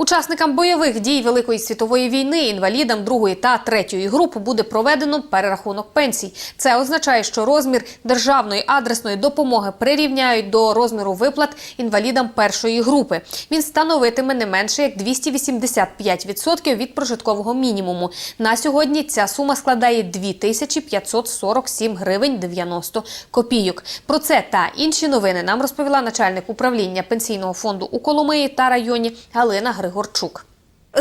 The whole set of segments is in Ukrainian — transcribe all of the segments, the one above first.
Учасникам бойових дій Великої світової війни, інвалідам другої та третьої груп буде проведено перерахунок пенсій. Це означає, що розмір державної адресної допомоги прирівняють до розміру виплат інвалідам першої групи. Він становитиме не менше як 285% від прожиткового мінімуму. На сьогодні ця сума складає 2547 гривень 90 копійок. Про це та інші новини нам розповіла начальник управління пенсійного фонду у Коломиї та районі Галина Григорчук.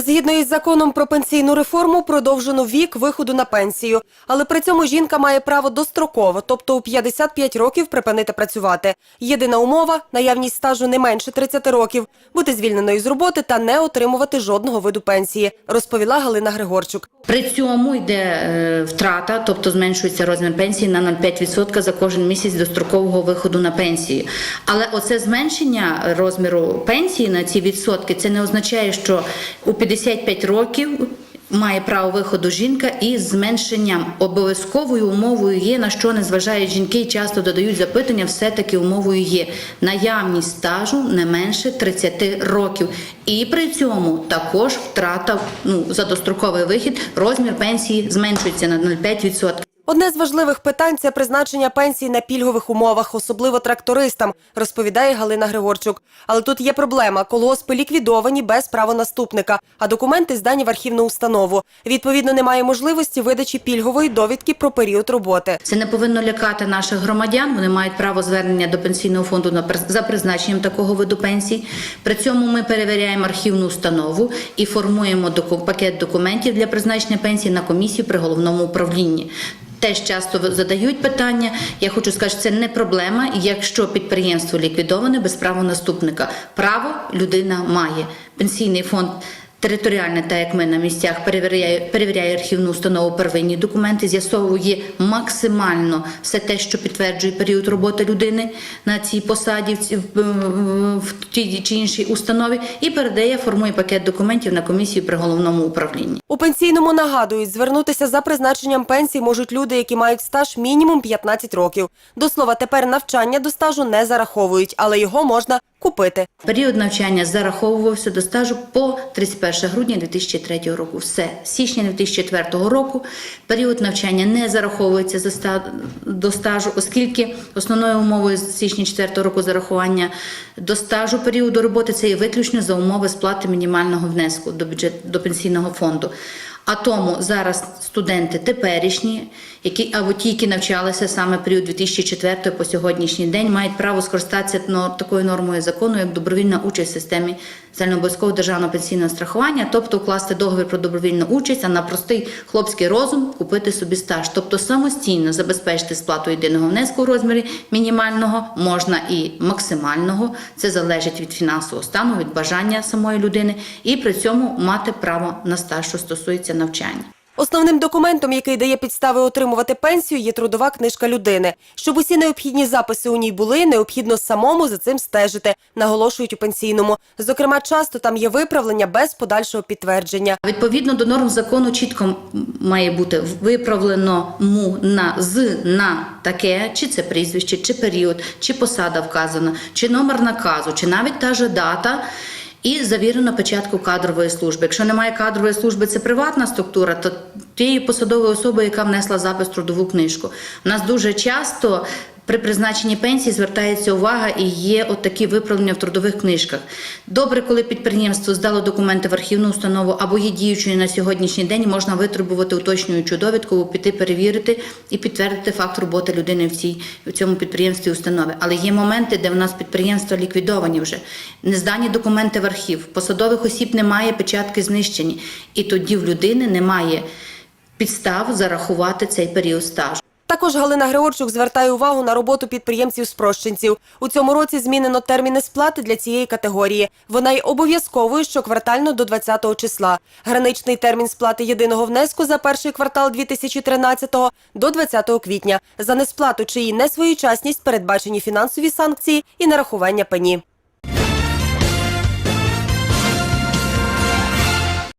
Згідно із законом про пенсійну реформу, продовжено вік виходу на пенсію. Але при цьому жінка має право достроково, тобто у 55 років припинити працювати. Єдина умова – наявність стажу не менше 30 років, бути звільненою з роботи та не отримувати жодного виду пенсії, розповіла Галина Григорчук. При цьому йде е, втрата, тобто зменшується розмір пенсії на 0,5% за кожен місяць дострокового виходу на пенсію. Але оце зменшення розміру пенсії на ці відсотки це не означає, що у 55 років. Має право виходу жінка із зменшенням обов'язковою умовою є на що не зважають жінки часто додають запитання. Все таки умовою є наявність стажу не менше 30 років, і при цьому також втрата ну за достроковий вихід розмір пенсії зменшується на 0,5%. Одне з важливих питань це призначення пенсій на пільгових умовах, особливо трактористам, розповідає Галина Григорчук. Але тут є проблема: колгоспи ліквідовані без правонаступника, а документи здані в архівну установу. Відповідно, немає можливості видачі пільгової довідки про період роботи. Це не повинно лякати наших громадян. Вони мають право звернення до пенсійного фонду за призначенням такого виду пенсій. При цьому ми перевіряємо архівну установу і формуємо пакет документів для призначення пенсії на комісію при головному управлінні. Теж часто задають питання. Я хочу сказати, що це не проблема, якщо підприємство ліквідоване без правонаступника. Право людина має. Пенсійний фонд територіальне, так як ми на місцях, перевіряє, перевіряє архівну установу первинні документи, з'ясовує максимально все те, що підтверджує період роботи людини на цій посаді в, тій чи іншій установі, і передає, формує пакет документів на комісію при головному управлінні. У пенсійному нагадують, звернутися за призначенням пенсій можуть люди, які мають стаж мінімум 15 років. До слова, тепер навчання до стажу не зараховують, але його можна купити. Період навчання зараховувався до стажу по 31 грудня 2003 року. Все, з січня 2004 року період навчання не зараховується за ста- до стажу, оскільки основною умовою січня 2004 року зарахування до стажу періоду роботи це є виключно за умови сплати мінімального внеску до бюджет до пенсійного фонду. А тому зараз студенти теперішні, які або ті, які навчалися саме період 2004 по сьогоднішній день, мають право скористатися такою нормою закону, як добровільна участь в системі загальнообов'язкового державного пенсійного страхування, тобто укласти договір про добровільну участь, а на простий хлопський розум купити собі стаж, тобто самостійно забезпечити сплату єдиного внеску у розмірі мінімального, можна і максимального. Це залежить від фінансового стану, від бажання самої людини, і при цьому мати право на стаж, що стосується навчання. Основним документом, який дає підстави отримувати пенсію, є трудова книжка людини. Щоб усі необхідні записи у ній були, необхідно самому за цим стежити, наголошують у пенсійному. Зокрема, часто там є виправлення без подальшого підтвердження. Відповідно до норм закону чітко має бути виправлено му на з на таке, чи це прізвище, чи період, чи посада вказана, чи номер наказу, чи навіть та же дата. І завірено печатку кадрової служби. Якщо немає кадрової служби, це приватна структура, то тієї посадової особи, яка внесла запис трудову книжку. У нас дуже часто при призначенні пенсії звертається увага і є от такі виправлення в трудових книжках. Добре, коли підприємство здало документи в архівну установу або є діючою на сьогоднішній день, можна витребувати уточнюючу довідку, піти перевірити і підтвердити факт роботи людини в цій в цьому підприємстві установи. Але є моменти, де в нас підприємства ліквідовані вже, не здані документи в архів, посадових осіб немає, печатки знищені, і тоді в людини немає підстав зарахувати цей період стажу. Також Галина Григорчук звертає увагу на роботу підприємців-спрощенців. У цьому році змінено терміни сплати для цієї категорії. Вона й обов'язковою щоквартально до 20-го числа. Граничний термін сплати єдиного внеску за перший квартал 2013-го до 20 квітня. За несплату чи її несвоєчасність передбачені фінансові санкції і нарахування пені.